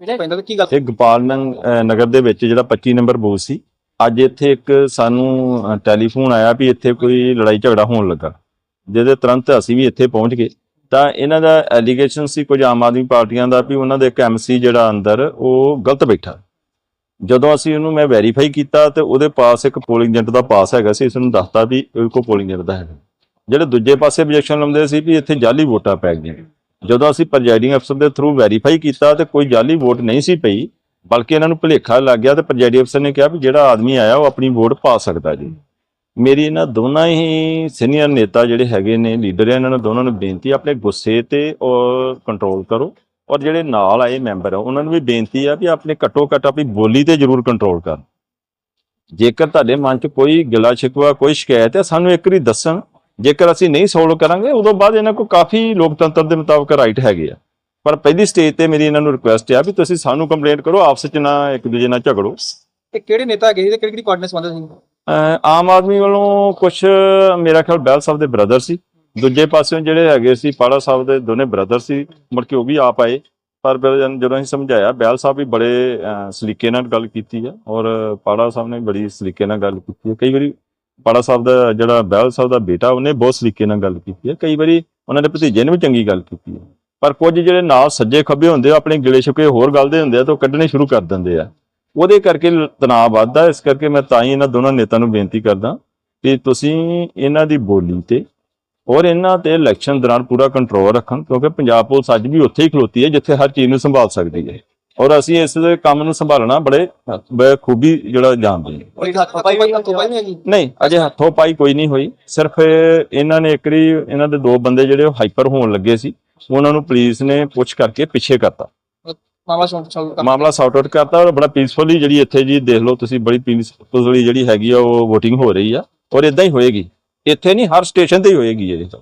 ਜਿਹੜਾ ਪੈਂਦਾ ਤਾਂ ਕੀ ਗੱਲ? ਇਹ ਗੋਪਾਲ ਨੰਗ- ਅਹ ਨਗਰ ਦੇ ਵਿੱਚ ਜਿਹੜਾ 25 ਨੰਬਰ ਬੂਥ ਸੀ ਅੱਜ ਇੱਥੇ ਇੱਕ ਸਾਨੂੰ ਅਹ, ਟੈਲੀਫੋਨ ਆਇਆ ਵੀ ਇੱਥੇ ਕੋਈ ਲੜਾਈ ਝਗੜਾ ਹੋਣ ਲੱਗਾ। ਜਿਹਦੇ ਤੁਰੰਤ ਅਸੀਂ ਵੀ ਇੱਥੇ ਪਹੁੰਚ ਗਏ। ਤਾਂ ਇਹਨਾਂ ਦਾ ਐਲੀਗੇਸ਼ਨ ਸੀ ਕੁਝ ਆਮ ਆਦਮੀ ਪਾਰਟੀਆਂ ਦਾ ਵੀ ਉਹਨਾਂ ਦੇ ਇੱਕ ਐਮਸੀ ਜਿਹੜਾ ਅੰਦਰ ਉਹ ਗਲਤ ਬੈਠਾ। ਜਦੋਂ ਅਸੀਂ ਉਹਨੂੰ ਮੈਂ ਵੈਰੀਫਾਈ ਕੀਤਾ ਤੇ ਉਹਦੇ ਪਾਸ ਇੱਕ ਪੋਲਿੰਗ ਏਜੰਟ ਦਾ ਪਾਸ ਹੈਗਾ ਸੀ ਇਸ ਨੂੰ ਦੱਸਤਾ ਵੀ ਇਹ ਕੋ ਪੋਲਿੰਗ ਏਜੰਟ ਦਾ ਹੈਗਾ। ਜਿਹੜੇ ਦੂਜੇ ਪਾਸੇ objection ਲਾਉਂਦੇ ਸੀ ਵੀ ਇੱਥੇ ਜਾਲੀ ਵੋਟਾਂ ਪੈ ਗਈਆਂ। ਜਦੋਂ ਅਸੀਂ ਪ੍ਰੈਜ਼ਾਈਡਿੰਗ ਅਫਸਰ ਦੇ ਥਰੂ ਵੈਰੀਫਾਈ ਕੀਤਾ ਤੇ ਕੋਈ ਜਾਲੀ ਵੋਟ ਨਹੀਂ ਸੀ ਪਈ, ਬਲਕਿ ਇਹਨਾਂ ਨੂੰ ਭੁਲੇਖਾ ਲੱਗ ਗਿਆ ਤੇ ਪ੍ਰੈਜ਼ਾਈਡਿੰਗ ਅਫਸਰ ਨੇ ਕਿਹਾ ਵੀ ਜਿਹੜਾ ਆਦਮੀ ਆਇਆ ਉਹ ਆਪਣੀ ਵੋਟ ਪਾ ਸਕਦਾ ਜੀ। ਮੇਰੀ ਇਹਨਾਂ ਦੋਨਾਂ ਹੀ ਸੀਨੀਅਰ ਨੇਤਾ ਜਿਹੜੇ ਹੈਗੇ ਨੇ ਲੀਡਰ ਇਹਨਾਂ ਨੂੰ ਦੋਨਾਂ ਨੂੰ ਬੇਨਤੀ ਆਪਣੇ ਗੁੱਸੇ ਤੇ ਔਰ ਕੰਟਰੋਲ ਕਰੋ ਔਰ ਜਿਹੜੇ ਨਾਲ ਆਏ ਮੈਂਬਰ ਆ, ਉਹਨਾਂ ਨੂੰ ਵੀ ਬੇਨਤੀ ਆ ਵੀ ਆਪਣੇ ਘੱਟੋ ਘੱਟ ਆਪਣੀ ਬੋਲੀ ਤੇ ਜ਼ਰੂਰ ਕੰਟਰੋਲ ਕਰਨ। ਜੇਕਰ ਤੁਹਾਡੇ ਮਨ 'ਚ ਕੋਈ ਗਿਲਾ ਸ਼ਿਕਵਾ ਕੋਈ ਸ਼ਿਕਾਇਤ ਹੈ ਸਾਨੂੰ ਇੱਕ ਵਾਰੀ ਦੱਸਣ ਜੇਕਰ ਅਸੀਂ ਨਹੀਂ ਸੋਲਵ ਕਰਾਂਗੇ ਉਦੋਂ ਬਾਅਦ ਇਹਨਾਂ ਕੋਲ ਕਾਫੀ ਲੋਕਤੰਤਰ ਦੇ ਮੁਤਾਬਕ ਰਾਈਟ ਹੈਗੇ ਆ। ਪਰ ਪਹਿਲੀ ਸਟੇਜ ਤੇ ਮੇਰੀ ਇਹਨਾਂ ਨੂੰ ਰਿਕੁਐਸਟ ਆ ਵੀ ਤੁਸੀਂ ਸਾਨੂੰ ਕੰਪਲੇਂਟ ਕਰੋ ਆਪਸ ਵਿੱਚ ਨਾ ਇੱਕ ਦੂਜੇ ਨਾਲ ਝਗੜੋ। ਤੇ ਕਿਹੜੇ ਨੇਤਾ ਸੀ ਤੇ ਕਿਹੜੀ ਕਿਹੜੀ ਪਾਰਟੀ ਨਾਲ ਸੀ? ਆਮ ਆਦਮੀ ਵੱਲੋਂ ਕੁਝ ਮੇਰਾ ਖਿਆਲ ਬੈਲ ਸਾਹਿਬ ਦੇ ਬ੍ਰਦਰ ਸੀ। ਦੂਜੇ ਪਾਸਿਓਂ ਜਿਹੜੇ ਹੈਗੇ ਸੀ ਪਾੜਾ ਸਾਹਿਬ ਦੇ ਦੋਨੇ ਬ੍ਰਦਰ ਸੀ ਮੁੜ ਕੇ ਉਹ ਵੀ ਆਪ ਆਏ। ਪਰ ਜਦ- ਅਸੀਂ ਸਮਝਾਇਆ ਬੈਲ ਸਾਹਿਬ ਵੀ ਬੜੇ ਸਲੀਕੇ ਨਾਲ ਗੱਲ ਕੀਤੀ ਹੈ ਔਰ ਪਾੜਾ ਸਾਹਿਬ ਨੇ ਬੜੀ ਸਲੀਕੇ ਨਾਲ ਗੱਲ ਕੀਤੀ ਹੈ ਕਈ ਵਾਰੀ ਪਾੜਾ ਸਾਹਿਬ ਦਾ ਜਿਹੜਾ ਬਹਿਲ ਸਾਹਿਬ ਦਾ ਬੇਟਾ, ਉਹਨੇ ਬਹੁਤ ਸਲੀਕੇ ਨਾਲ ਗੱਲ ਕੀਤੀ ਹੈ। ਕਈ ਵਾਰੀ ਉਹਨਾਂ ਦੇ ਭਤੀਜੇ ਨੇ ਵੀ ਚੰਗੀ ਗੱਲ ਕੀਤੀ ਹੈ। ਪਰ ਕੁਝ ਜਿਹੜੇ ਨਾਲ ਸੱਜੇ ਖੱਬੇ ਹੁੰਦੇ ਆ ਆਪਣੇ ਗਿਲੇ ਸ਼ਿਕਵੇ ਹੋਰ ਗੱਲ ਦੇ ਹੁੰਦੇ ਆ ਤਾਂ ਉਹ ਕੱਢਣੇ ਸ਼ੁਰੂ ਕਰ ਦਿੰਦੇ ਆ। ਉਹਦੇ ਕਰਕੇ ਤਣਾਅ ਵੱਧਦਾ ਇਸ ਕਰਕੇ ਮੈਂ ਤਾਂ ਹੀ ਇਹਨਾਂ ਦੋਨਾਂ ਨੇਤਾ ਨੂੰ ਬੇਨਤੀ ਕਰਦਾ ਕਿ ਤੁਸੀਂ ਇਹਨਾਂ ਦੀ ਬੋਲੀ ਤੇ ਔਰ ਇਹਨਾਂ ਤੇ ਇਲੈਕਸ਼ਨ ਦੌਰਾਨ ਪੂਰਾ ਕੰਟਰੋਲ ਰੱਖਣ, ਕਿਉਂਕਿ ਪੰਜਾਬ ਪੁਲਿਸ ਅੱਜ ਵੀ ਉੱਥੇ ਹੀ ਖਲੋਤੀ ਹੈ, ਜਿੱਥੇ ਹਰ ਚੀਜ਼ ਨੂੰ ਸੰਭਾਲ ਸਕਦੀ ਹੈ। ਔਰ ਅਸੀਂ ਇਸ ਦੇ ਕੰਮ ਨੂੰ ਸੰਭਾਲਣਾ ਬੜੇ ਬਖੂਬੀ ਜਿਹੜਾ ਜਾਣਦੇ ਹਾਂ। ਕੋਈ ਹੱਥ ਪਾਈ ਕੋਈ ਹੱਥ ਪਾਈ ਨਹੀਂ ਹੈਗੀ? ਨਹੀਂ ਅਜੇ ਹੱਥੋਂ ਪਾਈ ਕੋਈ ਨਹੀਂ ਹੋਈ। ਸਿਰਫ ਇਹਨਾਂ ਨੇ ਇੱਕ ਵਾਰੀ ਇਹਨਾਂ ਦੇ ਦੋ ਬੰਦੇ ਜਿਹੜੇ ਉਹ ਹਾਈਪਰ ਹੋਣ ਲੱਗੇ ਸੀ ਉਹਨਾਂ ਨੂੰ ਪੁਲਿਸ ਨੇ ਪੁੱਛ ਕਰਕੇ ਪਿੱਛੇ ਕਰਤਾ। ਮਾਮਲਾ ਸੌਟ ਆਊਟ ਕਰਤਾ। ਔਰ ਬੜਾ ਪੀਸਫੁਲੀ ਜਿਹੜੀ ਇੱਥੇ ਜੀ ਦੇਖ ਲਓ ਤੁਸੀਂ ਬੜੀ ਪੀਸਫੁਲੀ ਜਿਹੜੀ ਹੈਗੀ ਆ ਉਹ VOTING ਹੋ ਰਹੀ ਆ। ਔਰ ਇਦਾਂ ਹੀ ਹੋਏਗੀ। ਇੱਥੇ ਨਹੀਂ ਹਰ ਸਟੇਸ਼ਨ ਤੇ ਹੀ ਹੋਏਗੀ ਇਹ ਤਾਂ।